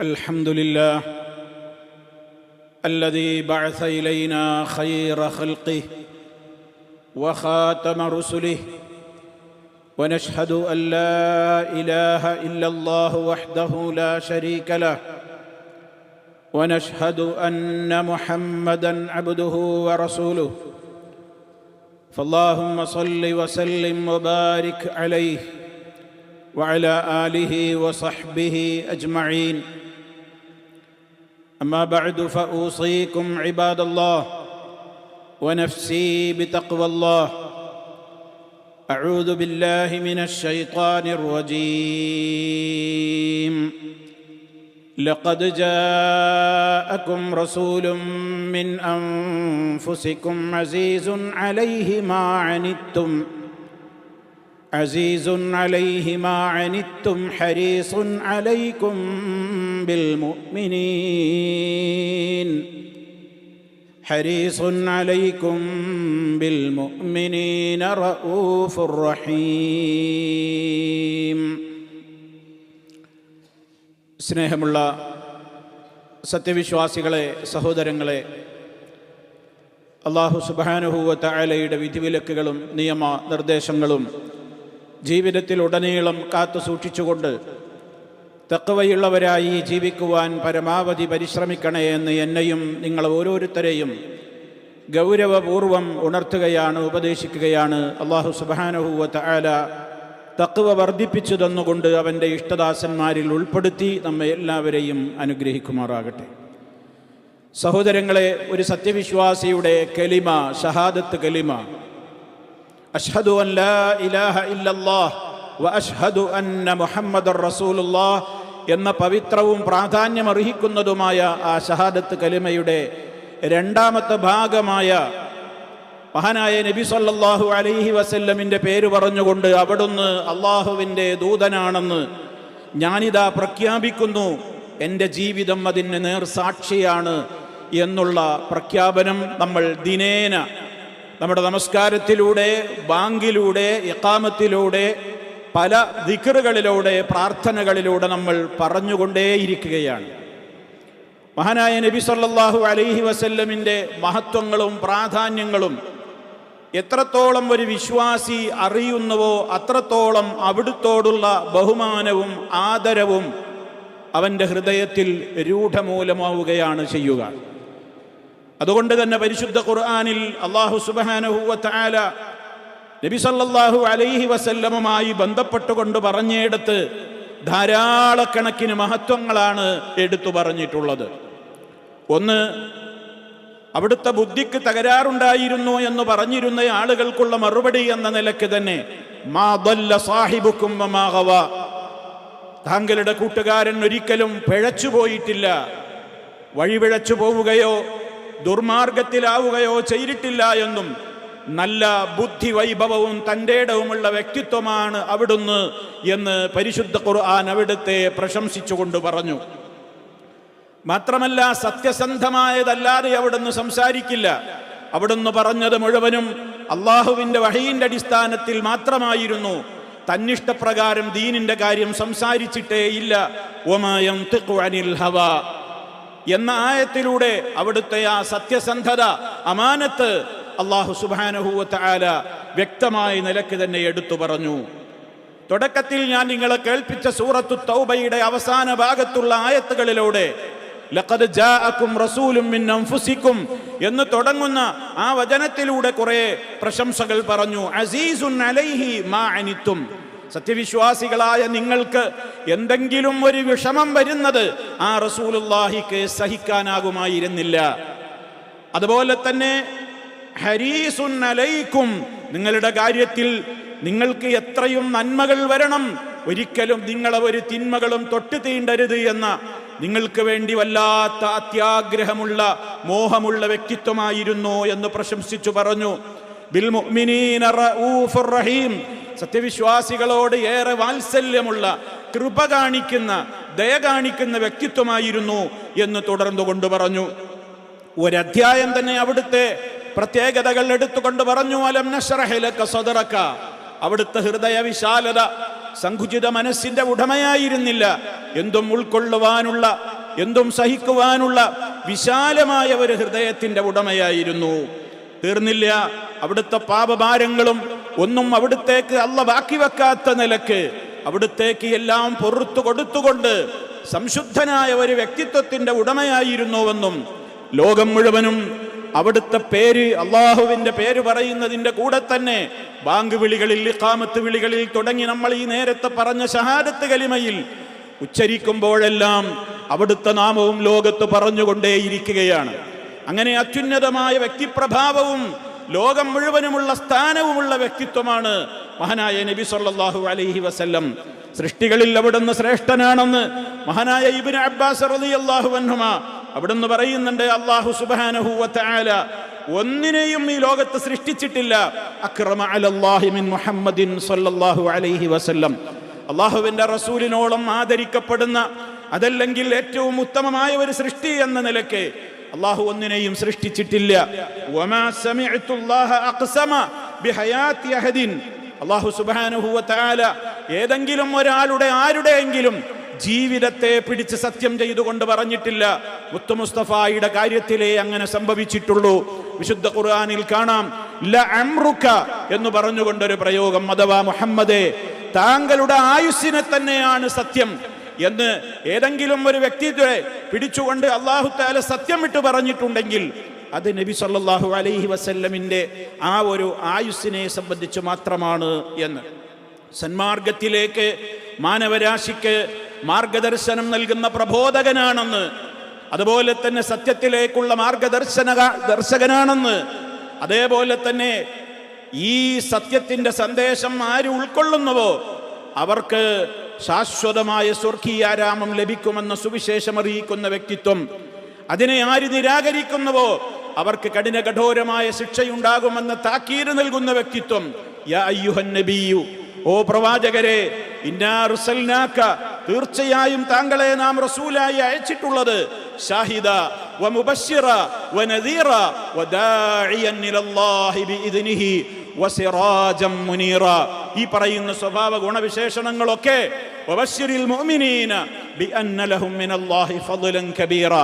الحمد لله الذي بعث إلينا خير خلقه وخاتم رسله ونشهد أن لا إله إلا الله وحده لا شريك له ونشهد أن محمدا عبده ورسوله فاللهم صل وسلم وبارك عليه وعلى آله وصحبه أجمعين أما بعد فأوصيكم عباد الله ونفسي بتقوى الله. أعوذ بالله من الشيطان الرجيم. لقد جاءكم رسول من أنفسكم عزيز عليه ما عنتم عزيز عليه ما عنتم حريص عليكم بالمؤمنين حريص عليكم بالمؤمنين رؤوف رحيم സ്നേഹമുള്ള സത്യവിശ്വാസികളെ സഹോദരങ്ങളെ അള്ളാഹു സുബാനുഹൂവത്ത അലയുടെ വിധിവിലക്കുകളും നിയമ നിർദ്ദേശങ്ങളും ജീവിതത്തിൽ ഉടനീളം കാത്തു സൂക്ഷിച്ചുകൊണ്ട് തക്കവയുള്ളവരായി ജീവിക്കുവാൻ പരമാവധി പരിശ്രമിക്കണേ എന്ന് എന്നെയും നിങ്ങൾ ഓരോരുത്തരെയും ഗൗരവപൂർവം ഉണർത്തുകയാണ് ഉപദേശിക്കുകയാണ്. അള്ളാഹു സുബാനഹുവത്ത ആല തക്കവ വർദ്ധിപ്പിച്ചു തന്നുകൊണ്ട് അവന്റെ ഇഷ്ടദാസന്മാരിൽ ഉൾപ്പെടുത്തി നമ്മെ എല്ലാവരെയും അനുഗ്രഹിക്കുമാറാകട്ടെ. സഹോദരങ്ങളെ ഒരു സത്യവിശ്വാസിയുടെ കലിമ ഷഹാദത്ത് കലിമ. അഷ്ഹദു അൻ ലാ ഇലാഹ വ അഷ്ഹദു അന്ന മുഹമ്മദർ റസൂലുള്ളാഹ് എന്ന പവിത്രവും പ്രാധാന്യമർഹിക്കുന്നതുമായ ആ ഷഹാദത്ത് കലിമയുടെ രണ്ടാമത്തെ ഭാഗമായ മഹാനായ നബി സല്ലാഹു അലൈഹി വസല്ലമിന്റെ പേര് പറഞ്ഞുകൊണ്ട് അവിടുന്ന് അള്ളാഹുവിന്റെ ദൂതനാണെന്ന് ഞാനിതാ പ്രഖ്യാപിക്കുന്നു. എന്റെ ജീവിതം അതിന് നേർ സാക്ഷിയാണ് എന്നുള്ള പ്രഖ്യാപനം നമ്മൾ ദിനേന നമ്മുടെ നമസ്കാരത്തിലൂടെ ബാങ്കിലൂടെ ഇക്കാമത്തിലൂടെ പല ദിക്കറുകളിലൂടെ പ്രാർത്ഥനകളിലൂടെ നമ്മൾ പറഞ്ഞുകൊണ്ടേയിരിക്കുകയാണ്. മഹാനായ നബി സല്ലാഹു അലൈഹി വസല്ലമിന്റെ മഹത്വങ്ങളും പ്രാധാന്യങ്ങളും എത്രത്തോളം ഒരു വിശ്വാസി അറിയുന്നുവോ അത്രത്തോളം അവിടുത്തോടുള്ള ബഹുമാനവും ആദരവും അവന്റെ ഹൃദയത്തിൽ രൂഢമൂലമാവുകയാണ് ചെയ്യുക. അതുകൊണ്ട് തന്നെ പരിശുദ്ധ ഖുർആാനിൽ അള്ളാഹു സുബാനഹുല സല്ലല്ലാഹു അലൈഹി വസല്ലമുമായി ബന്ധപ്പെട്ടുകൊണ്ട് പറഞ്ഞെടുത്ത് ധാരാളക്കണക്കിന് മഹത്വങ്ങളാണ് എടുത്തു പറഞ്ഞിട്ടുള്ളത് ഒന്ന് അവിടുത്തെ ബുദ്ധിക്ക് തകരാറുണ്ടായിരുന്നു എന്ന് പറഞ്ഞിരുന്ന ആളുകൾക്കുള്ള മറുപടി എന്ന നിലയ്ക്ക് തന്നെ സാഹിബുക്കും. താങ്കളുടെ കൂട്ടുകാരൻ ഒരിക്കലും പിഴച്ചു പോയിട്ടില്ല വഴിപിഴച്ചു പോവുകയോ ദുർമാർഗത്തിലാവുകയോ ചെയ്തിട്ടില്ല എന്നും നല്ല ബുദ്ധി വൈഭവവും തന്റെ ഇടവുമുള്ള വ്യക്തിത്വമാണ് അവിടുന്ന് എന്ന് പരിശുദ്ധ ഖുർആൻ അവിടുത്തെ പ്രശംസിച്ചുകൊണ്ട് പറഞ്ഞു. മാത്രമല്ല സത്യസന്ധമായതല്ലാതെ അവിടുന്ന് സംസാരിക്കില്ല. അവിടുന്ന് പറഞ്ഞത് മുഴുവനും അള്ളാഹുവിന്റെ വഹീന്റെ അടിസ്ഥാനത്തിൽ മാത്രമായിരുന്നു. തന്നിഷ്ടപ്രകാരം ദീനിന്റെ കാര്യം സംസാരിച്ചിട്ടേയില്ല ഒമായം അനിൽ എന്ന ആയത്തിലൂടെ അവിടുത്തെ ആ സത്യസന്ധത അമാനത്ത് അള്ളാഹു സുബാനഹുവത്ത ആല വ്യക്തമായ നിലയ്ക്ക് തന്നെ എടുത്തു പറഞ്ഞു. തുടക്കത്തിൽ ഞാൻ നിങ്ങളെ കേൾപ്പിച്ച സൂറത്തു തൗബയുടെ അവസാന ഭാഗത്തുള്ള ആയത്തുകളിലൂടെ ലഖദ് ജാഅക്കും റസൂലും മിൻ അൻഫുസിക്കും എന്ന് തുടങ്ങുന്ന ആ വചനത്തിലൂടെ കുറെ പ്രശംസകൾ പറഞ്ഞു. അസീസുൻ അലൈഹി മാ അനിത്തും സത്യവിശ്വാസികളായ നിങ്ങൾക്ക് എന്തെങ്കിലും ഒരു വിഷമം വരുന്നത് ആ റസൂലുള്ളാഹിക്ക് സഹിക്കാനാകുമായിരുന്നില്ല. അതുപോലെ തന്നെ ഹരീസുൻ അലൈക്കും. നിങ്ങളുടെ കാര്യത്തിൽ നിങ്ങൾക്ക് എത്രയും നന്മകൾ വരണം. ഒരിക്കലും നിങ്ങളെ ഒരു തിന്മകളും തൊട്ട് തീണ്ടരുത് എന്ന നിങ്ങൾക്ക് വേണ്ടി വല്ലാത്ത അത്യാഗ്രഹമുള്ള മോഹമുള്ള വ്യക്തിത്വമായിരുന്നു എന്ന് പ്രശംസിച്ചു പറഞ്ഞു. റഹീം. സത്യവിശ്വാസികളോട് ഏറെ വാത്സല്യമുള്ള കൃപ കാണിക്കുന്ന ദയ കാണിക്കുന്ന വ്യക്തിത്വമായിരുന്നു എന്ന് തുടർന്നു കൊണ്ട് പറഞ്ഞു. ഒരധ്യായം തന്നെ അവിടുത്തെ പ്രത്യേകതകൾ എടുത്തുകൊണ്ട് പറഞ്ഞു അലം സദറക്ക അവിടുത്തെ ഹൃദയ വിശാലത സങ്കുചിത മനസ്സിന്റെ ഉടമയായിരുന്നില്ല. എന്തും ഉൾക്കൊള്ളുവാനുള്ള എന്തും സഹിക്കുവാനുള്ള വിശാലമായ ഒരു ഹൃദയത്തിന്റെ ഉടമയായിരുന്നു. തീർന്നില്ല അവിടുത്തെ പാപഭാരങ്ങളും ഒന്നും അവിടുത്തേക്ക് അല്ല ബാക്കി വെക്കാത്ത നിലയ്ക്ക്. അവിടുത്തേക്ക് എല്ലാം പൊറത്തു കൊടുത്തുകൊണ്ട് സംശുദ്ധനായ ഒരു വ്യക്തിത്വത്തിന്റെ ഉടമയായിരുന്നുവെന്നും ലോകം മുഴുവനും അവിടുത്തെ പേര് അള്ളാഹുവിന്റെ പേര് പറയുന്നതിന്റെ കൂടെ തന്നെ ബാങ്ക് വിളികളിൽ ഇഖാമത്ത് വിളികളിൽ തുടങ്ങി നമ്മൾ ഈ നേരത്തെ പറഞ്ഞ ഷഹാദത്ത് കലിമയിൽ ഉച്ചരിക്കുമ്പോഴെല്ലാം അവിടുത്തെ നാമവും ലോകത്ത് പറഞ്ഞുകൊണ്ടേയിരിക്കുകയാണ്. അങ്ങനെ അത്യുന്നതമായ വ്യക്തിപ്രഭാവവും ലോകം മുഴുവനുമുള്ള സ്ഥാനവുമുള്ള വ്യക്തിത്വമാണ് മഹാനായ നബി സല്ലാഹു അലൈഹി വസല്ലം. സൃഷ്ടികളിൽ അവിടുന്ന് ശ്രേഷ്ഠനാണെന്ന് മഹാനായ ഇബിൻ അബ്ബാസ് റളിയല്ലാഹു അൻഹുമ അവിടുന്ന് പറയുന്നുണ്ട് അള്ളാഹു സുബാനഹുല ഒന്നിനെയും ഈ ലോകത്ത് സൃഷ്ടിച്ചിട്ടില്ല. അക്രമ അലല്ലാഹി മിൻ മുഹമ്മദിൻ സല്ലല്ലാഹു അലൈഹി വസല്ലം. അള്ളാഹുവിന്റെ റസൂലിനോളം ആദരിക്കപ്പെടുന്ന അതല്ലെങ്കിൽ ഏറ്റവും ഉത്തമമായ ഒരു സൃഷ്ടി എന്ന നിലയ്ക്ക് അള്ളാഹു ഒന്നിനെയും സൃഷ്ടിച്ചിട്ടില്ല. അള്ളാഹു സുബ്ഹാനഹു വ തആല ഏതെങ്കിലും ഒരാളുടെ ആരുടെയെങ്കിലും ജീവിതത്തെ പിടിച്ച് സത്യം ചെയ്തുകൊണ്ട് പറഞ്ഞിട്ടില്ല. മുത്തു മുസ്തഫായുടെ കാര്യത്തിലേ അങ്ങനെ സംഭവിച്ചിട്ടുള്ളൂ. വിശുദ്ധ ഖുർആാനിൽ കാണാം ല അമ്രുക്ക എന്ന് പറഞ്ഞുകൊണ്ടൊരു പ്രയോഗം അഥവാ മുഹമ്മദേ താങ്കളുടെ ആയുസ്സിനെ തന്നെയാണ് സത്യം എന്ന് ഏതെങ്കിലും ഒരു വ്യക്തിത്വത്തെ പിടിച്ചുകൊണ്ട് അള്ളാഹു താല സത്യം വിട്ട് പറഞ്ഞിട്ടുണ്ടെങ്കിൽ അത് നബി സല്ലാഹു അലൈഹി വസല്ലമിന്റെ ആ ഒരു ആയുസ്സിനെ സംബന്ധിച്ച് മാത്രമാണ് എന്ന്. സന്മാർഗത്തിലേക്ക് മാനവരാശിക്ക് മാർഗദർശനം നൽകുന്ന പ്രബോധകനാണെന്ന് അതുപോലെ തന്നെ സത്യത്തിലേക്കുള്ള മാർഗദർശന ദർശകനാണെന്ന് അതേപോലെ തന്നെ ഈ സത്യത്തിന്റെ സന്ദേശം ആര് ഉൾക്കൊള്ളുന്നുവോ അവർക്ക് ശാശ്വതമായ സ്വർഗീയാരാമം ലഭിക്കുമെന്ന സുവിശേഷം അറിയിക്കുന്ന വ്യക്തിത്വം അതിനെ ആര് നിരാകരിക്കുന്നുവോ അവർക്ക് കഠിന കഠോരമായ ശിക്ഷയുണ്ടാകുമെന്ന് താക്കീര് നൽകുന്ന വ്യക്തിത്വം യാ ഓ പ്രവാചകരെ ഇന്നാ തീർച്ചയായും താങ്കളെ നാം റസൂലായി അയച്ചിട്ടുള്ളത്. ഷാഹിദ വമുബശ്ശിറ വനദീറ ദാഇയൻ ഇലല്ലാഹി ബിഇദ്നിഹി വസിറാജം മുനീറ. ഈ പറയുന്ന സ്വഭാവ ഗുണവിശേഷണങ്ങളൊക്കെ വബശ്ശിരിൽ മുഅ്മിനീന ബിഅന്ന ലഹും മിനല്ലാഹി ഫദ്ലൻ കബീറ.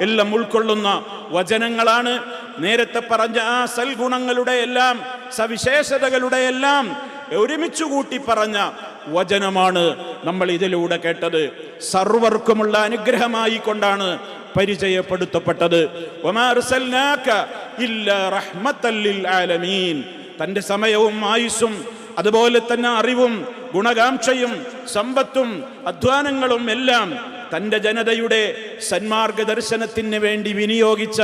എല്ലാം ഉൾക്കൊള്ളുന്ന വചനങ്ങളാണ്. നേരത്തെ പറഞ്ഞ ആ സൽഗുണങ്ങളുടെ എല്ലാം സവിശേഷതകളുടെ എല്ലാം ഒരുമിച്ചു കൂട്ടി പറഞ്ഞ വചനമാണ് നമ്മൾ ഇതിലൂടെ കേട്ടത്. സർവർക്കുമുള്ള അനുഗ്രഹമായി കൊണ്ടാണ് പരിചയപ്പെടുത്തപ്പെട്ടത്. തന്റെ സമയവും ആയുസ്സും അതുപോലെ തന്നെ അറിവും ഗുണകാംക്ഷയും സമ്പത്തും അധ്വാനങ്ങളും എല്ലാം തന്റെ ജനതയുടെ സന്മാർഗ ദർശനത്തിന് വേണ്ടി വിനിയോഗിച്ച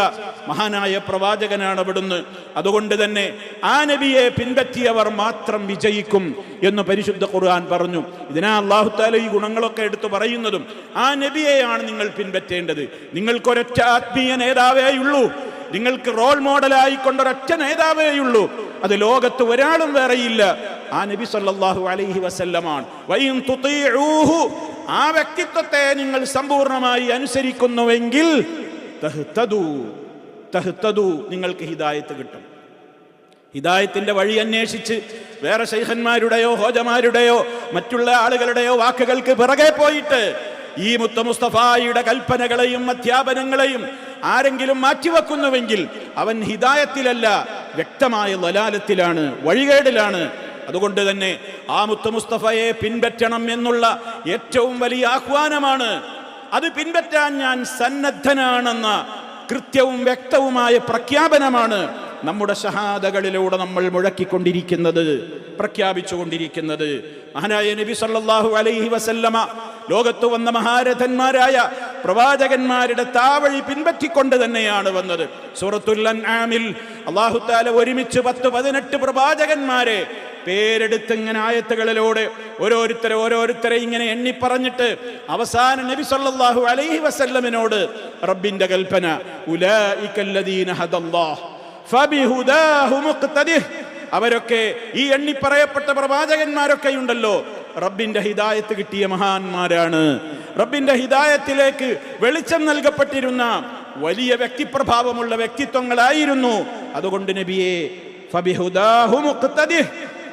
മഹാനായ പ്രവാചകനാണ് അവിടുന്ന്. അതുകൊണ്ട് തന്നെ ആ നബിയെ പിൻപറ്റിയവർ മാത്രം വിജയിക്കും എന്ന് പരിശുദ്ധ ഖുർആൻ പറഞ്ഞു. ഇതിനാ അള്ളാഹുത്താല ഈ ഗുണങ്ങളൊക്കെ എടുത്തു പറയുന്നതും ആ നബിയെയാണ് നിങ്ങൾ പിൻപറ്റേണ്ടത്. നിങ്ങൾക്കൊരൊറ്റ ആത്മീയ നേതാവേയുള്ളൂ നിങ്ങൾക്ക് റോൾ മോഡലായിക്കൊണ്ടൊരൊറ്റ നേതാവേയുള്ളൂ അത് ലോകത്ത് ഒരാളും വേറെയില്ല. ആ നബി സല്ലാഹു അലൈഹി വസല്ലമാണ്. ആ വ്യക്തിത്വത്തെ നിങ്ങൾ സമ്പൂർണമായി അനുസരിക്കുന്നുവെങ്കിൽ നിങ്ങൾക്ക് ഹിദായത്ത് കിട്ടും. ഹിദായത്തിന്റെ വഴി അന്വേഷിച്ച് വേറെ ശൈഖന്മാരുടെയോ ഹോജമാരുടെയോ മറ്റുള്ള ആളുകളുടെയോ വാക്കുകൾക്ക് പിറകെ പോയിട്ട് ഈ മുത്ത മുസ്തഫായുടെ കൽപ്പനകളെയും അധ്യാപനങ്ങളെയും ആരെങ്കിലും മാറ്റിവെക്കുന്നുവെങ്കിൽ അവൻ ഹിദായത്തിലല്ല വ്യക്തമായ ലലാലത്തിലാണ് വഴികേടിലാണ് അതുകൊണ്ട് തന്നെ ആ മുത്ത മുസ്തഫയെ പിൻപറ്റണം എന്നുള്ള ഏറ്റവും വലിയ ആഹ്വാനമാണ്. അത് പിൻപറ്റാൻ ഞാൻ സന്നദ്ധനാണെന്ന കൃത്യവും വ്യക്തവുമായ പ്രഖ്യാപനമാണ്. നമ്മുടെ ഷഹാദകളിലൂടെ നമ്മൾ മുഴക്കിക്കൊണ്ടിരിക്കുന്നത് പ്രഖ്യാപിച്ചുകൊണ്ടിരിക്കുന്നത്. മഹാനായ നബി സല്ലാഹു അലൈഹി വസല്ലമ ലോകത്ത് വന്ന മഹാരഥന്മാരായ പ്രവാചകന്മാരുടെ താവഴി പിൻപറ്റിക്കൊണ്ട് തന്നെയാണ് വന്നത്. സൂറത്തുൽ അൻആമിൽ അല്ലാഹു തആല ഒരുമിച്ച് പത്ത് പതിനെട്ട് പ്രവാചകന്മാരെ പേരെടുത്ത് ഇങ്ങനെ ആയത്തുകളിലൂടെ ഓരോരുത്തരെ ഓരോരുത്തരെ ഇങ്ങനെ എണ്ണി പറഞ്ഞിട്ട് അവസാന നബി സല്ലല്ലാഹു അലൈഹി വസല്ലമിനോട് റബ്ബിന്റെ കൽപ്പന ഉലൈകല്ലദീന ഹദല്ലാഹ് അവരൊക്കെ ഈ എണ്ണി പറയപ്പെട്ട പ്രവാചകന്മാരൊക്കെ ഉണ്ടല്ലോ റബ്ബിന്റെ ഹിദായത്ത് കിട്ടിയ മഹാന്മാരാണ്. റബ്ബിന്റെ ഹിദായത്തിലേക്ക് വെളിച്ചം നൽകപ്പെട്ടിരുന്ന വലിയ വ്യക്തിപ്രഭാവമുള്ള വ്യക്തിത്വങ്ങളായിരുന്നു. അതുകൊണ്ട് നബിയെ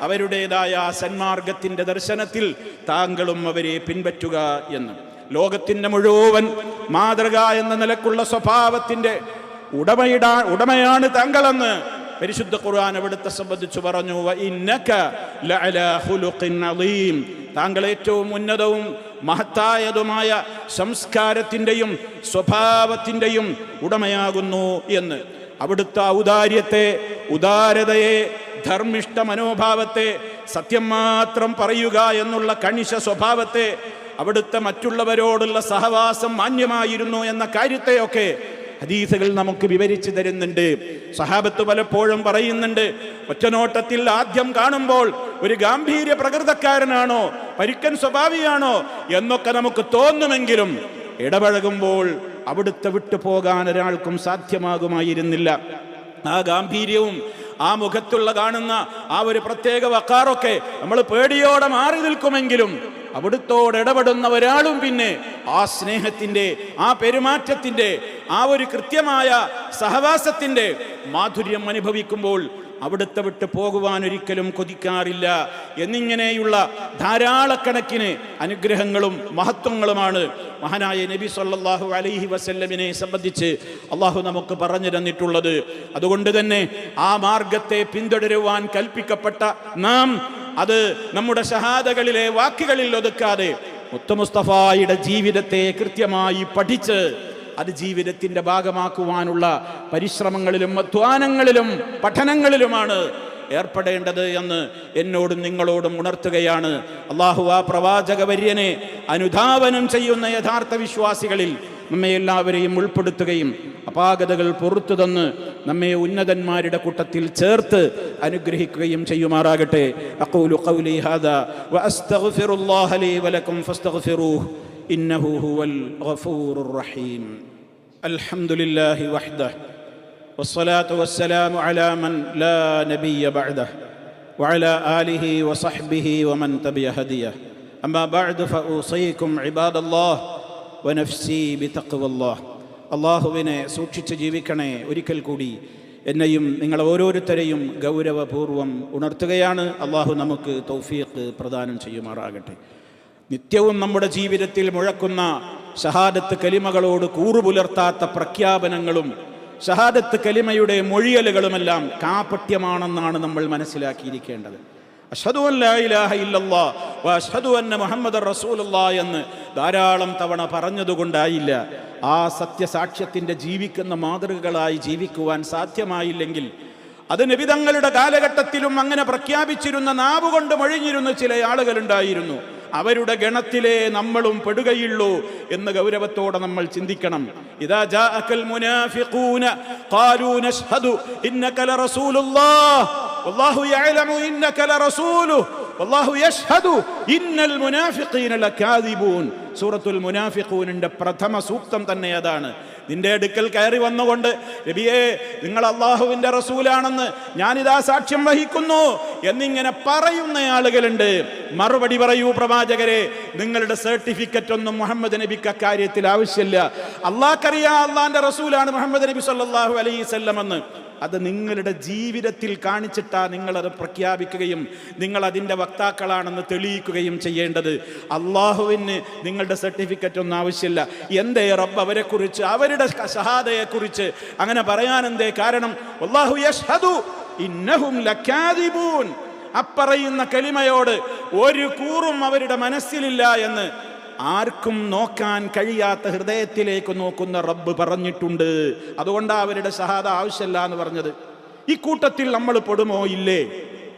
അവരുടേതായ സന്മാർഗത്തിന്റെ ദർശനത്തിൽ താങ്കളും അവരെ പിൻപറ്റുക എന്ന്. ലോകത്തിന്റെ മുഴുവൻ മാതൃക എന്ന നിലക്കുള്ള സ്വഭാവത്തിന്റെ ഉടമയിടാ ഉടമയാണ് താങ്കളെന്ന് പരിശുദ്ധ ഖുർആൻ അവിടുത്തെ സംബന്ധിച്ചു പറഞ്ഞു. താങ്കൾ ഏറ്റവും ഉന്നതവും മഹത്തായതുമായ സംസ്കാരത്തിന്റെയും സ്വഭാവത്തിന്റെയും ഉടമയാകുന്നു എന്ന് അവിടുത്തെ ഔദാര്യത്തെ ഉദാരതയെ ധർമ്മിഷ്ഠ മനോഭാവത്തെ സത്യം മാത്രം പറയുക എന്നുള്ള കണിശ സ്വഭാവത്തെ അവിടുത്തെ മറ്റുള്ളവരോടുള്ള സഹവാസം മാന്യമായിരുന്നു എന്ന കാര്യത്തെയൊക്കെ ഹദീസുകൾ നമുക്ക് വിവരിച്ചു തരുന്നുണ്ട്. സഹാബത്ത് പലപ്പോഴും പറയുന്നുണ്ട് ഒറ്റനോട്ടത്തിൽ ആദ്യം കാണുമ്പോൾ ഒരു ഗാംഭീര്യ പ്രകൃതക്കാരനാണോ പരുക്കൻ സ്വഭാവിയാണോ എന്നൊക്കെ നമുക്ക് തോന്നുമെങ്കിലും ഇടപഴകുമ്പോൾ അവിടുത്തെ വിട്ടു പോകാൻ ഒരാൾക്കും സാധ്യമാകുമായിരുന്നില്ല. ആ ഗാംഭീര്യവും ആ മുഖത്തുള്ള കാണുന്ന ആ ഒരു പ്രത്യേക വക്കാറൊക്കെ നമ്മൾ പേടിയോടെ മാറി നിൽക്കുമെങ്കിലും അവിടുത്തോട് ഇടപെടുന്ന ഒരാളും പിന്നെ ആ സ്നേഹത്തിന്റെ ആ പെരുമാറ്റത്തിന്റെ ആ ഒരു കൃത്യമായ സഹവാസത്തിന്റെ മാധുര്യം അനുഭവിക്കുമ്പോൾ അവിടുത്തെ വിട്ട് പോകുവാൻ ഒരിക്കലും കൊതിക്കാറില്ല. എന്നിങ്ങനെയുള്ള ധാരാളക്കണക്കിന് അനുഗ്രഹങ്ങളും മഹത്വങ്ങളുമാണ് മഹാനായ നബി സല്ലാഹു അലൈഹി വസല്ലമിനെ സംബന്ധിച്ച് അള്ളാഹു നമുക്ക് പറഞ്ഞു തന്നിട്ടുള്ളത്. അതുകൊണ്ട് തന്നെ ആ മാർഗത്തെ പിന്തുടരുവാൻ കൽപ്പിക്കപ്പെട്ട നാം അത് നമ്മുടെ ഷഹാദകളിലെ വാക്കുകളിൽ ഒതുക്കാതെ മുത്തമുസ്തഫായുടെ ജീവിതത്തെ കൃത്യമായി പഠിച്ച് അത് ജീവിതത്തിന്റെ ഭാഗമാക്കുവാനുള്ള പരിശ്രമങ്ങളിലും അധ്വാനങ്ങളിലും പഠനങ്ങളിലുമാണ് ഏർപ്പെടേണ്ടത് എന്ന് എന്നോടും നിങ്ങളോടും ഉണർത്തുകയാണ്. അള്ളാഹു ആ പ്രവാചക വര്യനെ അനുധാവനം ചെയ്യുന്ന യഥാർത്ഥ വിശ്വാസികളിൽ നമ്മെ എല്ലാവരെയും ഉൾപ്പെടുത്തുകയും അപാകതകൾ പുറത്തു തന്ന് നമ്മെ ഉന്നതന്മാരുടെ കൂട്ടത്തിൽ ചേർത്ത് അനുഗ്രഹിക്കുകയും ചെയ്യുമാറാകട്ടെ. അഖൂലു ഖൗലി ഹാദാ വഅസ്തഗ്ഫിറുല്ലാഹ ലീ വലക്കും ഫസ്തഗ്ഫിറൂഹ്. ഇന്നഹു ഹുവൽ ഗഫൂറുർ റഹീം അൽഹംദുലില്ലാഹി വഹ്ദഹ് والصلاة والسلام على من لا نبي بعده وعلى آله وصحبه ومن تبع هديه أما بعد فأوصيكم عباد الله ونفسي بتقوى الله അള്ളാഹുവിനെ സൂക്ഷിച്ച് ജീവിക്കണേ ഒരിക്കൽ കൂടി എന്നെയും നിങ്ങൾ ഓരോരുത്തരെയും ഗൗരവപൂർവം ഉണർത്തുകയാണ് അള്ളാഹു നമുക്ക് തൗഫീഖ് പ്രദാനം ചെയ്യുമാറാകട്ടെ നിത്യവും നമ്മുടെ ജീവിതത്തിൽ മുഴക്കുന്ന ഷഹാദത്ത് കലിമകളോട് കൂറുപുലർത്താത്ത പ്രഖ്യാപനങ്ങളും ഷഹാദത്ത് കലിമയുടെ മൊഴിയലുകളുമെല്ലാം കാപട്യമാണെന്നാണ് നമ്മൾ മനസ്സിലാക്കിയിരിക്കേണ്ടത്. അഷ്ഹദു അല്ലാഹു അന്ന മുഹമ്മദ് റസൂലുള്ള എന്ന് ധാരാളം തവണ പറഞ്ഞതുകൊണ്ടായില്ല. ആ സത്യസാക്ഷ്യത്തിന്റെ ജീവിക്കുന്ന മാതൃകകളായി ജീവിക്കുവാൻ സാധ്യമായില്ലെങ്കിൽ അത് നബിതങ്ങളുടെ കാലഘട്ടത്തിലും അങ്ങനെ പ്രഖ്യാപിച്ചിരുന്ന നാവുകൊണ്ട് മൊഴിഞ്ഞിരുന്ന ചില ആളുകളുണ്ടായിരുന്നു. അവരുടെ ഗണത്തിലെ നമ്മളും പെടുകയുള്ളൂ എന്ന് ഗൗരവത്തോടെ നമ്മൾ ചിന്തിക്കണം. ഇതാ ഖാലൂ ഇന്നക വല്ലാഹു ഇന്നക വല്ലാഹു ഇന്നൽ ലകാദിബൂൻ. സൂറത്തുൽ മുനാഫിഖൂനിന്റെ പ്രഥമ സൂക്തം തന്നെ അതാണ് നിന്റെ അടുക്കൽ കയറി വന്നുകൊണ്ട് നബിയേ നിങ്ങൾ അള്ളാഹുവിന്റെ റസൂലാണെന്ന് ഞാനിതാ സാക്ഷ്യം വഹിക്കുന്നു എന്നിങ്ങനെ പറയുന്ന ആളുകളുണ്ട്. മറുപടി പറയൂ പ്രവാചകരെ നിങ്ങളുടെ സർട്ടിഫിക്കറ്റ് ഒന്നും മുഹമ്മദ് നബിക്ക് അക്കാര്യത്തിൽ ആവശ്യമില്ല. അള്ളാഹ്ക്കറിയാ അള്ളാന്റെ റസൂലാണ് മുഹമ്മദ് നബി സല്ലാഹു അലൈസ് വസല്ലമെന്ന് അത് നിങ്ങളുടെ ജീവിതത്തിൽ കാണിച്ചിട്ടാ നിങ്ങളത് പ്രഖ്യാപിക്കുകയും നിങ്ങൾ അതിന്റെ വക്താക്കളാണെന്ന് തെളിയിക്കുകയും ചെയ്യേണ്ടത്. അള്ളാഹുവിന് നിങ്ങളുടെ സർട്ടിഫിക്കറ്റ് ഒന്നും ആവശ്യമില്ല. എന്തേ റബ്ബ് അവരെക്കുറിച്ച് അവരുടെ ഷഹാദയെക്കുറിച്ച് അങ്ങനെ പറയാൻ എന്തേ കാരണം? അള്ളാഹു യഷ്ഹദു ഇന്നഹും ലക്കാദിബൂൻ അപ്പറയുന്ന കലിമയോട് ഒരു കൂറും അവരുടെ മനസ്സിലില്ല എന്ന് ആർക്കും നോക്കാൻ കഴിയാത്ത ഹൃദയത്തിലേക്ക് നോക്കുന്ന റബ്ബ് പറഞ്ഞിട്ടുണ്ട്. അതുകൊണ്ടാണ് അവരുടെ സഹാദ ആവശ്യമില്ല എന്ന് പറഞ്ഞത്. ഈ കൂട്ടത്തിൽ നമ്മൾ പെടുമോ? ഇല്ലേ.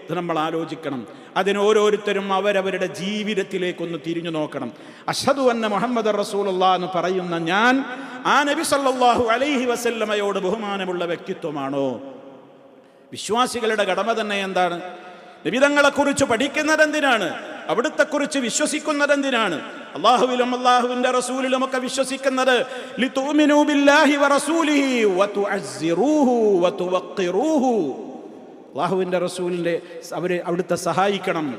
ഇത് നമ്മൾ ആലോചിക്കണം. അതിന് ഓരോരുത്തരും അവരവരുടെ ജീവിതത്തിലേക്കൊന്ന് തിരിഞ്ഞു നോക്കണം. അഷദു എന്ന മുഹമ്മദ് റസൂലുള്ള എന്ന് പറയുന്ന ഞാൻ ആ നബി സല്ലാഹു അലൈഹി വസല്ലമയോട് ബഹുമാനമുള്ള വ്യക്തിത്വമാണോ? വിശ്വാസികളുടെ കടമ തന്നെ എന്താണ്? നിബിതങ്ങളെക്കുറിച്ച് പഠിക്കുന്നത് എന്തിനാണ് അവിടുത്തെ കുറിച്ച് വിശ്വസിക്കുന്നത് എന്തിനാണ് അള്ളാഹുവിലും അള്ളാഹുവിന്റെ റസൂലിലും ഒക്കെ വിശ്വസിക്കുന്നത് അള്ളാഹുവിന്റെ റസൂലിന്റെ അവരെ അവിടുത്തെ സഹായിക്കണം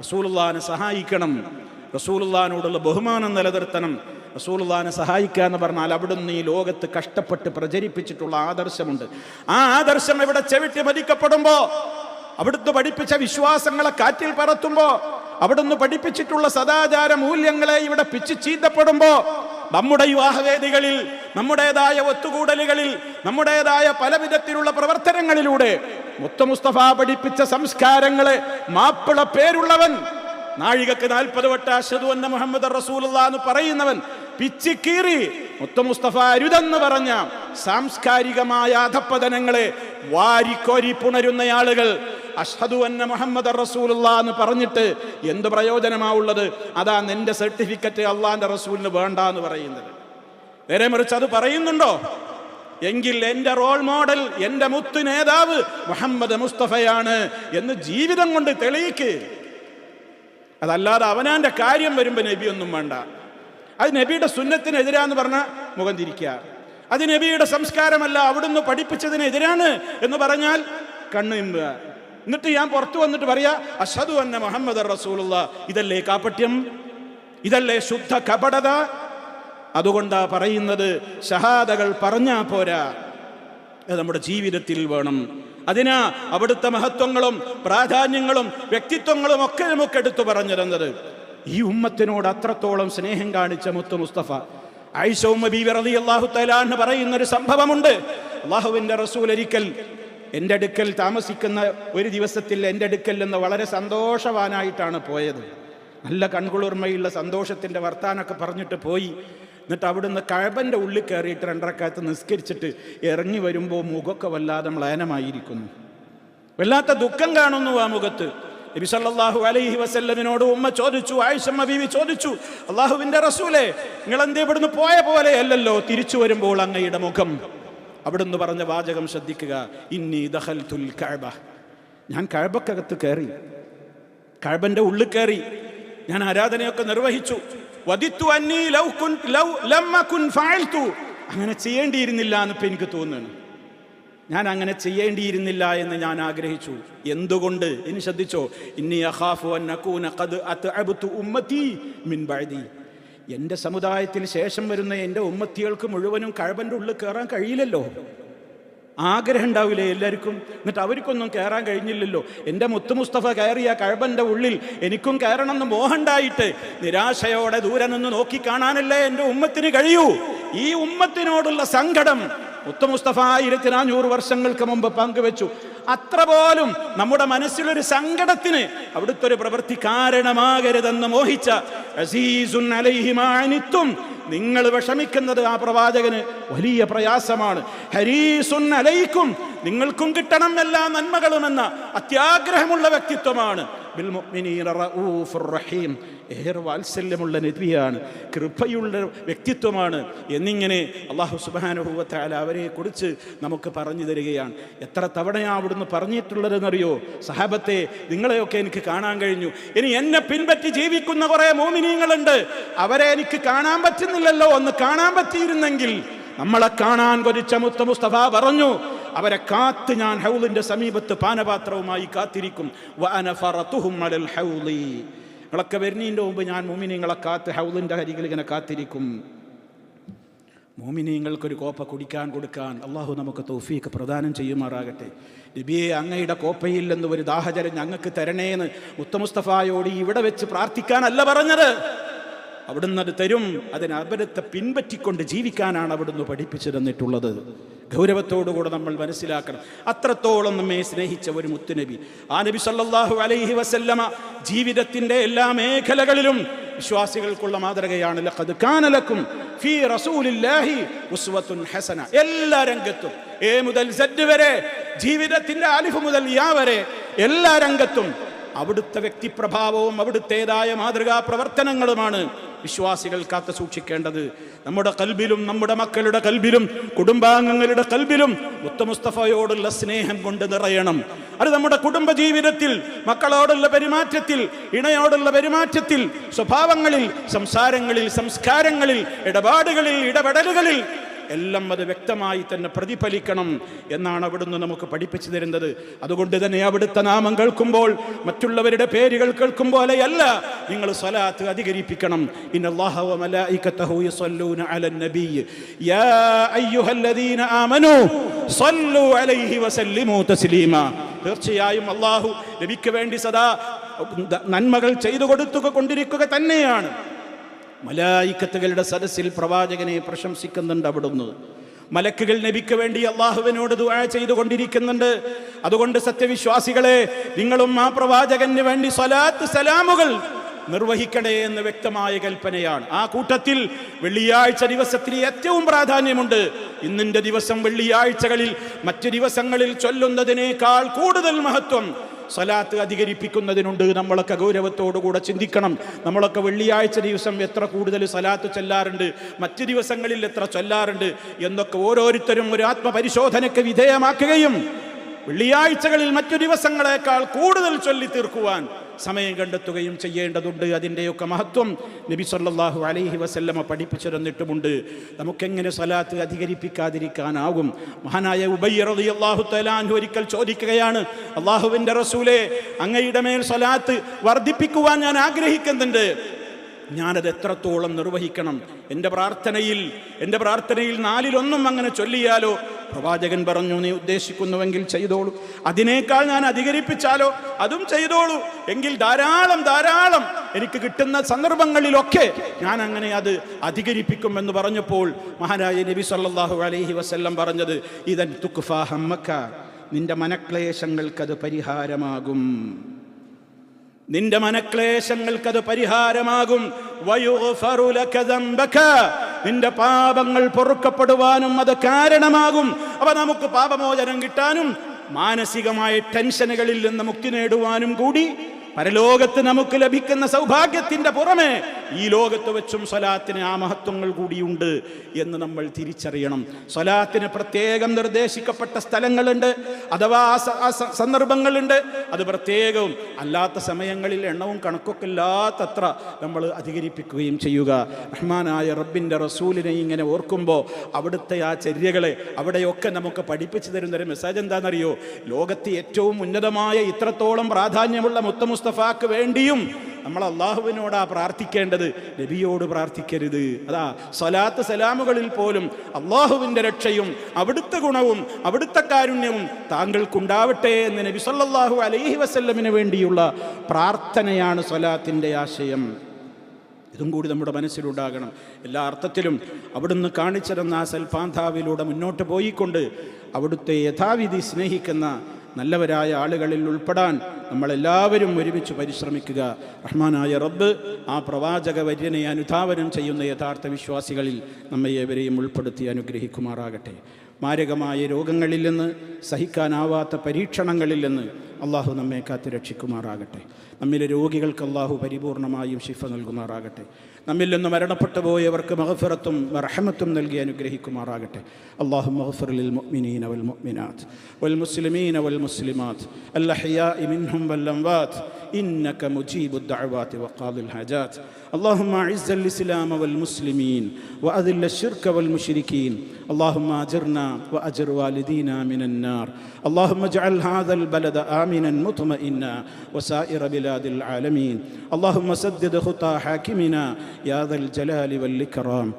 റസൂലുള്ളാഹിനെ സഹായിക്കണം റസൂലുള്ളാഹിനോടുള്ള ബഹുമാനം നിലനിർത്തണം റസൂലുള്ളാനെ സഹായിക്കുക എന്ന് പറഞ്ഞാൽ അവിടുന്ന് ഈ ലോകത്ത് കഷ്ടപ്പെട്ട് പ്രചരിപ്പിച്ചിട്ടുള്ള ആദർശമുണ്ട്. ആ ആദർശം ഇവിടെ ചെവിട്ടി മരിക്കപ്പെടുമ്പോൾ അവിടുത്തെ പഠിപ്പിച്ച വിശ്വാസങ്ങളെ കാറ്റിൽ പറത്തുമ്പോ അവിടുന്ന് പഠിപ്പിച്ചിട്ടുള്ള സദാചാര മൂല്യങ്ങളെ ഇവിടെ പിച്ചു ചീത്തപ്പെടുമ്പോ നമ്മുടെ വിവാഹവേദികളിൽ നമ്മുടേതായ ഒത്തുകൂടലുകളിൽ നമ്മുടേതായ പല വിധത്തിലുള്ള പ്രവർത്തനങ്ങളിലൂടെ മുത്ത മുസ്തഫ പഠിപ്പിച്ച സംസ്കാരങ്ങളെ മാപ്പിള പേരുള്ളവൻ നാഴികക്ക് നാൽപ്പത് വട്ട അഷദു എന്ന മുഹമ്മദ് റസൂൽ എന്ന് പറയുന്നവൻ പിച്ചിക്കീറി മുത്ത മുസ്തഫ അരുതെന്ന് പറഞ്ഞ സാംസ്കാരികമായ അധപ്പതനങ്ങളെ വാരിക്കോരി പുണരുന്ന ആളുകൾ. അഷ്ഹദു അന്ന മുഹമ്മദ് റസൂലുള്ള എന്ന് പറഞ്ഞിട്ട് എന്ത് പ്രയോജനമാവുള്ളത് അതാ നിന്റെ സർട്ടിഫിക്കറ്റ് അള്ളാന്റെ റസൂലിന് വേണ്ട എന്ന് പറയുന്നത്. നേരെ മറിച്ച് അത് പറയുന്നുണ്ടോ? എങ്കിൽ എന്റെ റോൾ മോഡൽ എന്റെ മുത്തു നേതാവ് മുഹമ്മദ് മുസ്തഫയാണ് എന്ന് ജീവിതം കൊണ്ട് തെളിയിക്ക്. അതല്ലാതെ അവനാന്റെ കാര്യം വരുമ്പോൾ നബി ഒന്നും വേണ്ട. അത് നബിയുടെ സുന്നത്തിനെതിരാന്ന് പറഞ്ഞ മുഖം തിരിക്കുക. അത് നബിയുടെ സംസ്കാരമല്ല അവിടുന്ന് പഠിപ്പിച്ചതിനെതിരാണ് എന്ന് പറഞ്ഞാൽ കണ്ണ് ഇമ്പുക എന്നിട്ട് ഞാൻ പുറത്തു വന്നിട്ട് പറയാ അഷദു അന്ന മുഹമ്മദ് റസൂലുള്ള. ഇതല്ലേ കാപ്പട്യം ഇതല്ലേ ശുദ്ധ കപടത? അതുകൊണ്ടാ പറയുന്നത് ഷഹാദകൾ പറഞ്ഞാ പോരാ. അത് നമ്മുടെ ജീവിതത്തിൽ വേണം. അതിനാ അവിടുത്തെ മഹത്വങ്ങളും പ്രാധാന്യങ്ങളും വ്യക്തിത്വങ്ങളും ഒക്കെ നമുക്ക് എടുത്തു പറഞ്ഞു തന്നത്. ഈ ഉമ്മത്തിനോട് അത്രത്തോളം സ്നേഹം കാണിച്ച മുത്തു മുസ്തഫ. എന്ന് പറയുന്ന ഒരു സംഭവമുണ്ട്. അള്ളാഹുവിന്റെ റസൂൽ ഒരിക്കൽ എന്റെ അടുക്കൽ താമസിക്കുന്ന ഒരു ദിവസത്തിൽ എന്റെ അടുക്കൽ നിന്ന് വളരെ സന്തോഷവാനായിട്ടാണ് പോയത്. നല്ല കൺകുളിർമയുള്ള സന്തോഷത്തിന്റെ വർത്താനൊക്കെ പറഞ്ഞിട്ട് പോയി. എന്നിട്ട് അവിടുന്ന് കഴബന്റെ ഉള്ളിൽ കയറിയിട്ട് രണ്ടരക്കാലത്ത് നിസ്കരിച്ചിട്ട് ഇറങ്ങി വരുമ്പോൾ മുഖമൊക്കെ വല്ലാതെ മ്ലാനമായിരിക്കുന്നു. വല്ലാത്ത ദുഃഖം കാണുന്നു ആ മുഖത്ത്. നബി സല്ലല്ലാഹു അലൈഹി വസല്ലമിനോട് ഉമ്മ ചോദിച്ചു ആയിഷമ്മ ബീവി ചോദിച്ചു അള്ളാഹുവിന്റെ റസൂലേ നിങ്ങൾ എന്ത് ഇവിടുന്ന് പോയ പോലെ അല്ലല്ലോ തിരിച്ചു വരുമ്പോൾ അങ്ങയുടെ മുഖം. അവിടുന്ന് പറഞ്ഞ വാചകം ശ്രദ്ധിക്കുക ഇന്നി ദഖൽതുൽ കഅബ. ഞാൻ കഅബക്കകത്ത് കയറി കഅബന്റെ ഉള്ളിൽ കയറി ഞാൻ ആരാധനയൊക്കെ നിർവഹിച്ചു. വധിത്തു അന്നി ലൗ കുൻ ലൗ ലമ്മ കുൻ ഫഅൽതു. അങ്ങനെ ചെയ്യേണ്ടിയിരുന്നില്ല എന്നിപ്പോ എനിക്ക് തോന്നുന്നു ഞാൻ അങ്ങനെ ചെയ്യേണ്ടിയിരുന്നില്ല എന്ന് ഞാൻ ആഗ്രഹിച്ചു. എന്തുകൊണ്ട്? ഇനി ശ്രദ്ധിച്ചോ. ഇന്നി ഉമ്മത്തി മിൻ ബഅദി. എന്റെ സമുദായത്തിൽ ശേഷം വരുന്ന എന്റെ ഉമ്മത്തികൾക്ക് മുഴുവനും കഴവന്റെ ഉള്ളിൽ കയറാൻ കഴിയില്ലല്ലോ. ആഗ്രഹം ഉണ്ടാവില്ലേ എല്ലാവർക്കും? എന്നിട്ട് അവർക്കൊന്നും കയറാൻ കഴിഞ്ഞില്ലല്ലോ. എന്റെ മുത്തു മുസ്തഫ കയറിയ കഴബന്റെ ഉള്ളിൽ എനിക്കും കയറണം എന്ന് മോഹണ്ടായിട്ട് നിരാശയോടെ ദൂരെ നിന്ന് നോക്കി കാണാനല്ലേ എന്റെ ഉമ്മത്തിന് കഴിയൂ. ഈ ഉമ്മത്തിനോടുള്ള സങ്കടം മുത്തു മുസ്തഫ ആയിരത്തി നാനൂറ് വർഷങ്ങൾക്ക് മുമ്പ് പങ്കുവെച്ചു. അത്ര പോലും നമ്മുടെ മനസ്സിലൊരു സങ്കടത്തിന് അവിടുത്തെ ഒരു പ്രവൃത്തി കാരണമാകരുതെന്ന് മോഹിച്ച അസീസുൻ അലൈഹിമാനിത്തും നിങ്ങൾ വിഷമിക്കുന്നത് ആ പ്രവാചകന് വലിയ പ്രയാസമാണ്. ഹരീസുൻ അലൈക്കും നിങ്ങൾക്കും കിട്ടണം എല്ലാ നന്മകളുമെന്ന അത്യാഗ്രഹമുള്ള വ്യക്തിത്വമാണ്. ബിൽ റഹീം. ഏറെ വാത്സല്യമുള്ള നബിയാണ് കൃപയുള്ള വ്യക്തിത്വമാണ് എന്നിങ്ങനെ അള്ളാഹു സുബാനുഭവത്താൽ അവരെ കുറിച്ച് നമുക്ക് പറഞ്ഞു തരികയാണ്. എത്ര തവണയാണ് അവിടുന്ന് പറഞ്ഞിട്ടുള്ളതെന്നറിയോ? സഹാബത്തെ നിങ്ങളെയൊക്കെ എനിക്ക് കാണാൻ കഴിഞ്ഞു. ഇനി എന്നെ പിൻപറ്റി ജീവിക്കുന്ന കുറേ മോമിനീങ്ങളുണ്ട്. അവരെ എനിക്ക് കാണാൻ പറ്റുന്നില്ലല്ലോ ഒന്ന് കാണാൻ പറ്റിയിരുന്നെങ്കിൽ നമ്മളെ കാണാൻ കൊതിച്ച മുത്ത മുസ്തഫ പറഞ്ഞു. അവരെ കാത്ത് ഞാൻ ഹൗലിന്റെ സമീപത്ത് പാനപാത്രവുമായി കാത്തിരിക്കും. നിങ്ങളൊക്കെ വരുന്നതിന്റെ മുമ്പ് ഞാൻ മോമിനിങ്ങളെ കാത്ത് ഹൗലിന്റെ അരികിൽ ഇങ്ങനെ കാത്തിരിക്കും. മോമിനിങ്ങൾക്കൊരു കോപ്പ കുടിക്കാൻ കൊടുക്കാൻ അള്ളാഹു നമുക്ക് തൗഫീക്ക് പ്രദാനം ചെയ്യുമാറാകട്ടെ. നബിയെ അങ്ങയുടെ കോപ്പയില്ലെന്ന് ഒരു ദാഹജലം ഞങ്ങൾക്ക് തരണേന്ന് മുത്തമുസ്തഫായോട് ഇവിടെ വെച്ച് പ്രാർത്ഥിക്കാനല്ല പറഞ്ഞത്. അവിടുന്ന് അത് തരും. അതിന് അവരത്തെ പിൻപറ്റിക്കൊണ്ട് ജീവിക്കാനാണ് അവിടുന്ന് പഠിപ്പിച്ചു തന്നിട്ടുള്ളത്. ഗൗരവത്തോടുകൂടെ നമ്മൾ മനസ്സിലാക്കണം. അത്രത്തോളം നമ്മെ സ്നേഹിച്ച ഒരു മുത്തുനബി. ആ നബി സല്ലാഹു അലൈഹി വസല്ലമ ജീവിതത്തിന്റെ എല്ലാ മേഖലകളിലും വിശ്വാസികൾക്കുള്ള മാതൃകയാണ്. ലഖദ് കാന ലക്കും ഫീ റസൂലില്ലാഹി ഉസ്വത്തുൻ ഹസന. എല്ലാ രംഗത്തും എ മുതൽ സെഡ് വരെ ജീവിതത്തിന്റെ അലിഫ് മുതൽ യാ വരെ എല്ലാ രംഗത്തും അവിടുത്തെ വ്യക്തിപ്രഭാവവും അവിടുത്തേതായ മാതൃകാ പ്രവർത്തനങ്ങളുമാണ് വിശ്വാസികൾ കാത്തു സൂക്ഷിക്കേണ്ടത് നമ്മുടെ കൽബിലും നമ്മുടെ മക്കളുടെ കൽബിലും കുടുംബാംഗങ്ങളുടെ കൽബിലും മുത്തമുസ്തഫയോടുള്ള സ്നേഹം കൊണ്ട് നിറയണം. അത് നമ്മുടെ കുടുംബ ജീവിതത്തിൽ മക്കളോടുള്ള പെരുമാറ്റത്തിൽ ഇണയോടുള്ള പെരുമാറ്റത്തിൽ സ്വഭാവങ്ങളിൽ സംസാരങ്ങളിൽ സംസ്കാരങ്ങളിൽ ഇടപാടുകളിൽ ഇടപെടലുകളിൽ എല്ലാം അത് വ്യക്തമായി തന്നെ പ്രതിഫലിക്കണം എന്നാണ് അവിടുന്ന് നമുക്ക് പഠിപ്പിച്ചു തരുന്നത്. അതുകൊണ്ട് തന്നെ അവിടുത്തെ നാമം കേൾക്കുമ്പോൾ മറ്റുള്ളവരുടെ പേരുകൾ കേൾക്കും പോലെയല്ല നിങ്ങൾ സ്വലാത്ത് അധികരിപ്പിക്കണം. തീർച്ചയായും അള്ളാഹു നബിക്ക് വേണ്ടി സദാ നന്മകൾ ചെയ്തു കൊടുത്തുക കൊണ്ടിരിക്കുക തന്നെയാണ്. മലായിക്കത്തുകളുടെ സദസ്സിൽ പ്രവാചകനെ പ്രശംസിക്കുന്നുണ്ട് അവിടുന്ന്. മലക്കുകൾ നബിക്ക് വേണ്ടി അള്ളാഹുവിനോട് ദുആ ചെയ്തുകൊണ്ടിരിക്കുന്നുണ്ട്. അതുകൊണ്ട് സത്യവിശ്വാസികളെ നിങ്ങളും ആ പ്രവാചകന് വേണ്ടി സ്വലാത്ത് സലാമുകൾ നിർവഹിക്കണേ എന്ന് വ്യക്തമായ കൽപ്പനയാണ്. ആ കൂട്ടത്തിൽ വെള്ളിയാഴ്ച ദിവസത്തിന് ഏറ്റവും പ്രാധാന്യമുണ്ട്. ഇന്നിന്റെ ദിവസം വെള്ളിയാഴ്ചകളിൽ മറ്റു ദിവസങ്ങളിൽ ചൊല്ലുന്നതിനേക്കാൾ കൂടുതൽ മഹത്വം സ്വലാത്ത് അധികരിപ്പിക്കുന്നതിനുണ്ട്. നമ്മളൊക്കെ ഗൗരവത്തോടുകൂടെ ചിന്തിക്കണം. നമ്മളൊക്കെ വെള്ളിയാഴ്ച ദിവസം എത്ര കൂടുതൽ സ്വലാത്ത് ചൊല്ലാറുണ്ട്. മറ്റ് ദിവസങ്ങളിൽ എത്ര ചൊല്ലാറുണ്ട് എന്നൊക്കെ ഓരോരുത്തരും ഒരു ആത്മപരിശോധനയ്ക്ക് വിധേയമാക്കുകയും വെള്ളിയാഴ്ചകളിൽ മറ്റു ദിവസങ്ങളെക്കാൾ കൂടുതൽ ചൊല്ലി തീർക്കുവാൻ സമയം കണ്ടെത്തുകയും ചെയ്യേണ്ടതുണ്ട്. അതിന്റെയൊക്കെ മഹത്വം നബി സല്ലാഹു അലൈഹി വസല്ലമ പഠിപ്പിച്ചു തന്നിട്ടുമുണ്ട് നമുക്കെങ്ങനെ സ്വലാത്ത് അധികരിപ്പിക്കാതിരിക്കാനാകും? മഹാനായ ഉബയ്യ റളിയല്ലാഹു തആലാഹു ഒരിക്കൽ ചോദിക്കുകയാണ് അള്ളാഹുവിന്റെ റസൂലെ അങ്ങയുടെ മേൽ സ്വലാത്ത് വർദ്ധിപ്പിക്കുവാൻ ഞാൻ ആഗ്രഹിക്കുന്നുണ്ട്. ഞാനത് എത്രത്തോളം നിർവഹിക്കണം? എന്റെ പ്രാർത്ഥനയിൽ എന്റെ പ്രാർത്ഥനയിൽ നാലിലൊന്നും അങ്ങനെ ചൊല്ലിയാലോ? പ്രവാചകൻ പറഞ്ഞു നീ ഉദ്ദേശിക്കുന്നുവെങ്കിൽ ചെയ്തോളൂ. അതിനേക്കാൾ ഞാൻ അധികരിപ്പിച്ചാലോ? അതും ചെയ്തോളൂ. എങ്കിൽ ധാരാളം ധാരാളം എനിക്ക് കിട്ടുന്ന സന്ദർഭങ്ങളിലൊക്കെ ഞാൻ അങ്ങനെ അത് അധികരിപ്പിക്കും എന്ന് പറഞ്ഞപ്പോൾ മഹാനായ നബി സല്ലാഹു അലൈഹി വസല്ലം പറഞ്ഞത് ഇതൻ തുക്ഫ ഹമ്മക്ക. നിന്റെ മനക്ലേശങ്ങൾക്കത് പരിഹാരമാകും. നിന്റെ മനക്ലേശങ്ങൾക്കത് പരിഹാരമാകും. നിന്റെ പാപങ്ങൾ പൊറുക്കപ്പെടുവാനും അത് കാരണമാകും. അവ നമുക്ക് പാപമോചനം കിട്ടാനും മാനസികമായ ടെൻഷനുകളിൽ നിന്ന് മുക്തി നേടുവാനും കൂടി. പരലോകത്ത് നമുക്ക് ലഭിക്കുന്ന സൗഭാഗ്യത്തിന്റെ പുറമെ ഈ ലോകത്ത് വെച്ചും സ്വലാത്തിന് ആ മഹത്വങ്ങൾ കൂടിയുണ്ട് എന്ന് നമ്മൾ തിരിച്ചറിയണം. സ്വലാത്തിന് പ്രത്യേകം നിർദ്ദേശിക്കപ്പെട്ട സ്ഥലങ്ങളുണ്ട് അഥവാ ആ സന്ദർഭങ്ങളുണ്ട്. അത് പ്രത്യേകവും അല്ലാത്ത സമയങ്ങളിൽ എണ്ണവും കണക്കൊക്കെ ഇല്ലാത്തത്ര നമ്മൾ അധികരിപ്പിക്കുകയും ചെയ്യുക. റഹ്മാനായ റബ്ബിന്റെ റസൂലിനെ ഇങ്ങനെ ഓർക്കുമ്പോൾ അവിടുത്തെ ആ ചര്യകളെ അവിടെയൊക്കെ നമുക്ക് പഠിപ്പിച്ചു തരുന്നൊരു മെസ്സേജ് എന്താണെന്നറിയോ? ലോകത്തെ ഏറ്റവും ഉന്നതമായ ഇത്രത്തോളം പ്രാധാന്യമുള്ള മുത്തമുസ്തഫാക്ക് വേണ്ടിയും നമ്മൾ അള്ളാഹുവിനോടാ പ്രാർത്ഥിക്കേണ്ടത് നബിയോട് പ്രാർത്ഥിക്കരുത്. അതാ സ്വലാത്ത് സലാമുകളിൽ പോലും അള്ളാഹുവിന്റെ രക്ഷയും അവിടുത്തെ ഗുണവും അവിടുത്തെ കാരുണ്യവും താങ്കൾക്കുണ്ടാവട്ടെ എന്ന് നബി സല്ലാഹു അലൈഹി വസല്ലമിന് വേണ്ടിയുള്ള പ്രാർത്ഥനയാണ് സ്വലാത്തിന്റെ ആശയം. ഇതും കൂടി നമ്മുടെ മനസ്സിലുണ്ടാകണം. എല്ലാ അർത്ഥത്തിലും അവിടുന്ന് കാണിച്ചിരുന്ന ആ സൽപാന്താവിലൂടെ മുന്നോട്ട് പോയിക്കൊണ്ട് അവിടുത്തെ യഥാവിധി സ്നേഹിക്കുന്ന നല്ലവരായ ആളുകളിൽ ഉൾപ്പെടാൻ നമ്മളെല്ലാവരും ഒരുമിച്ച് പരിശ്രമിക്കുക. റഹ്മാനായ റബ്ബ് ആ പ്രവാചക വര്യനെ അനുധാവനം ചെയ്യുന്ന യഥാർത്ഥ വിശ്വാസികളിൽ നമ്മെ ഏവരെയും ഉൾപ്പെടുത്തി അനുഗ്രഹിക്കുമാറാകട്ടെ. മാരകമായ രോഗങ്ങളിൽ നിന്ന് സഹിക്കാനാവാത്ത പരീക്ഷണങ്ങളിൽ നിന്ന് അള്ളാഹു നമ്മെ കാത്തു രക്ഷിക്കുമാറാകട്ടെ. നമ്മിലെ രോഗികൾക്ക് അള്ളാഹു പരിപൂർണമായും ശിഫ നൽകുമാറാകട്ടെ. നമ്മിൽ നിന്ന് മരണപ്പെട്ടു പോയവർക്ക് മഹഫിറത്തും റഹമത്തും നൽകി അനുഗ്രഹിക്കുമാറാകട്ടെ. അള്ളാഹു മഹഫിറിൽ മുഅ്മിനീന വൽ മുഅ്മിനാത്ത് വൽ മുസ്ലിമീന വൽ മുസ്ലിമാത്ത്. അല്ലഹിയാഇ മിൻഹും ذنب اللمبات إنك مجيب الدعوات وقاضي الحاجات. اللهم أعز الإسلام والمسلمين وأذل الشرك والمشركين. اللهم أجرنا وأجر والدينا من النار. اللهم اجعل هذا البلد آمنا مطمئنا وسائر بلاد العالمين. اللهم سدد خطى حاكمنا يا ذا الجلال والإكرام.